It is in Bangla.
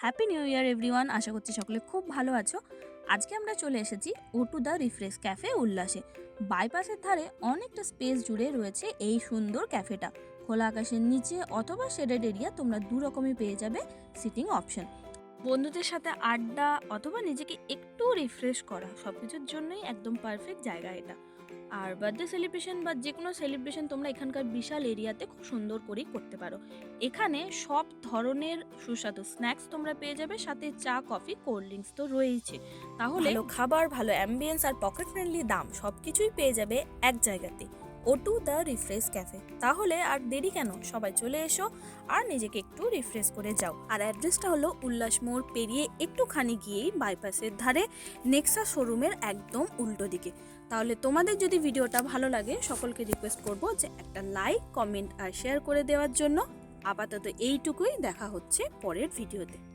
হ্যাপি নিউ ইয়ার এভরিওয়ান আশা করছি সকলে খুব ভালো আছো। আজকে আমরা চলে এসেছি O two the refresh cafe উল্লাসে। বাইপাসের ধারে অনেকটা স্পেস জুড়ে রয়েছে এই সুন্দর ক্যাফেটা খোলা আকাশের নিচে অথবা শেডেড এরিয়া তোমরা দু রকমই পেয়ে যাবে সিটিং অপশন বন্ধুদের সাথে আড্ডা অথবা নিজেকে একটু রিফ্রেশ করা সব কিছুর জন্যই একদম পারফেক্ট জায়গা এটা। আর বার্থডে সেলিব্রেশন বা যে কোনো সেলিব্রেশন তোমরা এখানকার বিশাল এরিয়াতে খুব সুন্দর করেই করতে পারো। এখানে সব ধরনের সুস্বাদু স্ন্যাক্স তোমরা পেয়ে যাবে, সাথে চা কফি কোল্ড ড্রিঙ্কস তো রয়েছে তাহলে খাবার, ভালো অ্যাম্বিয়েন্স আর পকেট ফ্রেন্ডলি দাম সব কিছুই পেয়ে যাবে এক জায়গাতে। O two the refresh cafe. তাহলে আর দেরি কেন? সবাই চলে এসো আর নিজেকে একটু রিফ্রেশ করে যাও। আর অ্যাড্রেসটা হলো উল্লাস মোড় পেরিয়ে একটুখানি গিয়েই বাইপাসের ধারে নেক্সা শোরুমের একদম উল্টো দিকে। তাহলে তোমাদের যদি ভিডিওটা ভালো লাগে, সকলকে রিকোয়েস্ট করব যে একটা লাইক কমেন্ট আর শেয়ার করে দেওয়ার জন্য। আপাতত এইটুকুই, দেখা হচ্ছে পরের ভিডিওতে।